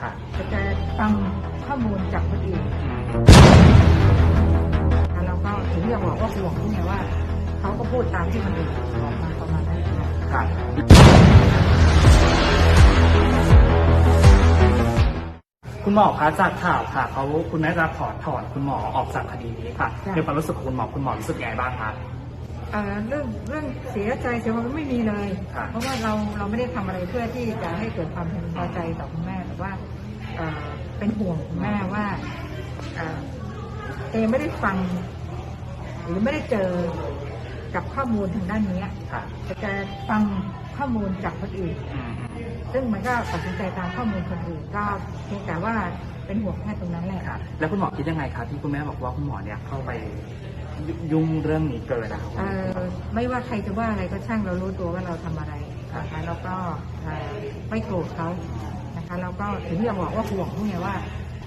ค่ะแต่จะฟังข้อมูลจากคนอื่นแล้วเราก็ถึงจะบอกว่าห่วงนี่ไงว่า เขาก็พูดตามที่คนอื่นบอกมาประมาณนั้นค่ะค่ะคุณหมอคะจากข่าวค่ะเขาคุณแม่จะถอนถอนคุณหมอออกจากคดีนี้ค่ะในความรู้สึกของคุณหมอคุณหมอรู้สึกยังไงบ้างคะเอ่อเรื่องเรื่องเสียใจเสียความไม่มีเลยครับเพราะว่าเราเราไม่ได้ทำอะไรเพื่อที่จะให้เกิดความพึงพอใจต่อคุณแม่แต่ ว่าเอ่อเป็นห่วงคุณแม่ว่าเอ่อเอไม่ได้ฟัง หรือไม่ได้เจอกับข้อมูลทางด้านเนี้ยค่ะแต่จะฟังข้อมูลจากคนอื่นอืมซึ่งมันก็ตัดสินใจตามข้อมูลคนอื่นก็เพียงแต่ว่าเป็นห่วงแค่ตรงนั้นแหละค่ะแล้วคุณหมอคิดยังไงคะที่คุณแม่บอกว่าคุณหมอเนี่ยเข้าไปยุ่งเรื่องนี้เกินนะครับเอ่อไม่ว่าใครจะว่าอะไรก็ช่างเรารู้ตัวว่าเราทำอะไรนะคะแล้วก็เอ่อไม่โกรธเขานะคะ แล้วก็ถึงจะบอกว่าห่วงพวกเนี้ยว่า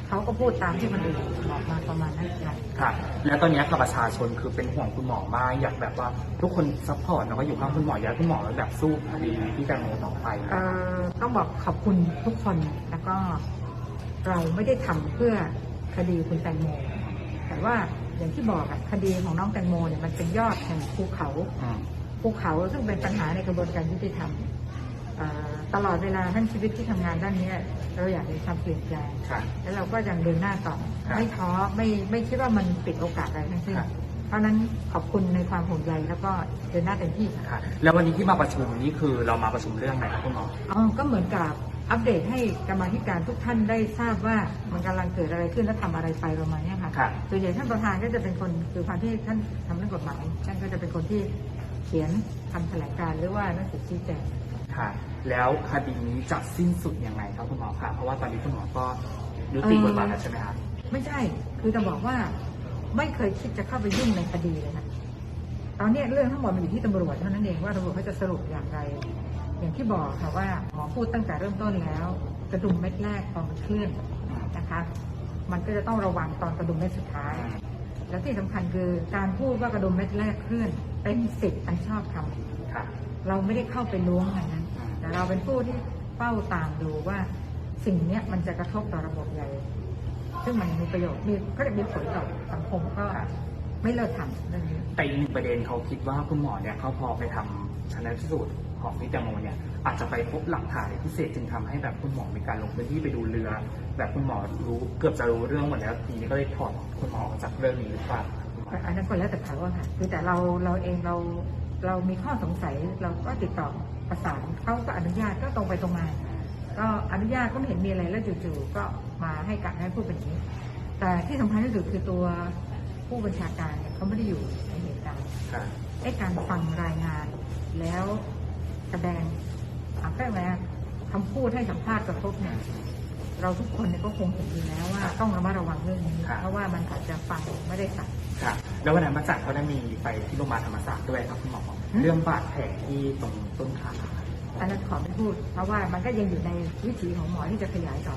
เขาก็พูดตามที่คนอื่นบอกมาประมาณนั้นค่ะค่ะ แล้วตอนนี้กับประชาชนคือเป็นห่วงคุณหมอมากอยากแบบว่าทุกคนซัพพอร์ตแล้วก็อยู่ข้างคุณหมออยากให้คุณหมอแบบสู้คดีที่แตงโมต่อไปเอ่อต้องบอกขอบคุณทุกคนแล้วก็เราไม่ได้ทำเพื่อคดีคุณแตงโมแต่ว่าอย่างที่บอกอะคดีของน้องแตงโมเนี่ยมันเป็นยอดแห่งภูเขาอืมภูเขาซึ่งเป็นปัญหาในกระบวนการยุติธรรมเอ่อ ตลอดเวลาทั้งชีวิตที่ทำงานด้านเนี้ยเราอยากเห็นความเปลี่ยนแปลงค่ะแล้วเราก็ยังเดินหน้าต่อครับไม่ท้อไม่ไม่คิดว่ามันปิดโอกาสอะไรทั้งสิ้นครับเพราะฉะนั้นขอบคุณในความห่วงใยแล้วก็เดินหน้าเต็มที่ค่ะค่ะแล้ววันนี้ที่มาประชุมนี่คือเรามาประชุมเรื่องอะไรครับคุณหมออ๋อก็เหมือนกับอัปเดตให้กรรมาธิการทุกท่านได้ทราบว่ามันกำลังเกิดอะไรขึ้นและทำอะไรไปประมาณเนี้ยค่ะครับส่วนใหญ่ท่านประธานก็จะเป็นคนคือความที่ท่านทำเรื่องกฎหมายท่านก็จะเป็นคนที่เขียนทำแถลงการณ์หรือว่าหนังสือชี้แจง ค่ะ แล้วคดีนี้จะสิ้นสุดยังไงครับคุณหมอคะเพราะว่าตอนนี้คุณหมอก็ยุติบทบาทแล้วใช่ไหมคะไม่ใช่ คือจะบอกว่าไม่เคยคิดจะเข้าไปยุ่งในคดีเลยนะตอนเนี้ยเรื่องทั้งหมดมันอยู่ที่ตำรวจเท่านั้นเองว่าตำรวจเขาจะสรุปอย่างไร อย่างที่บอกค่ะว่าหมอพูดตั้งแต่เริ่มต้นแล้ว กระดุมเม็ดแรกตอนมันเคลื่อนนะคะ มันก็จะต้องระวังตอนกระดุมเม็ดสุดท้าย และที่สำคัญคือการพูดว่ากระดุมเม็ดแรกเคลื่อนเป็นสิทธิ์อันชอบธรรมค่ะเราไม่ได้เข้าไปล้วงอะไรนั้นอืม แต่เราเป็นผู้ที่เฝ้าตามดูว่าสิ่งเนี้ยมันจะกระทบต่อระบบใหญ่ ซึ่งมันมีประโยชน์มีก็จะมีผลต่อสังคมก็ไม่เลิกทำเรื่องนี้แต่อีกหนึ่งประเด็นเขาคิดว่าคุณหมอเนี่ยเขาพอไปทำชนสูตรของพี่แตงโมเนี่ยอาจจะไปพบหลักฐานพิเศษจึงทำให้แบบคุณหมอมีการลงพื้นที่ไปดูเรือ แบบคุณหมอรู้เกือบจะรู้เรื่องหมดแล้วทีนี้ก็เลยถอดคุณหมอออกจากเรื่องนี้หรือเปล่าคุณหมออันนั้นก็แล้วแต่เขาอะค่ะคือแต่เราเราเองเราเรามีข้อสงสัยเราก็ติดต่อ ประสานเขาก็อนุญาตก็ตรงไปตรงมา ก็อนุญาตก็ไม่เห็นมีอะไรแล้วจู่ๆก็มาให้การให้พูดเป็นอย่างนี้ แต่ที่สำคัญที่สุดคือตัวผู้บัญชาการเนี่ยเขาไม่ได้อยู่ในเหตุการณ์ค่ะไอ้การฟังรายงาน แล้วแสดงอะแค่แม้คำพูดให้สัมภาษณ์กระทบเนี่ยเราทุกคนเนี่ยก็คงเห็นอยู่แล้วว่าต้องระมัดระวังเรื่องนี้ครับเพราะว่ามันอาจจะฟังไม่ได้สักค่ะ แล้ววันนั้นมาจัดเขาได้มีไปที่โรงพยาบาลธรรมศาสตร์ด้วยครับคุณหมอเรื่องบาดแผลที่ตรงต้นขาอันนั้นขอไม่พูด เพราะว่ามันก็ยังอยู่ในวิถีของหมอที่จะขยายต่อ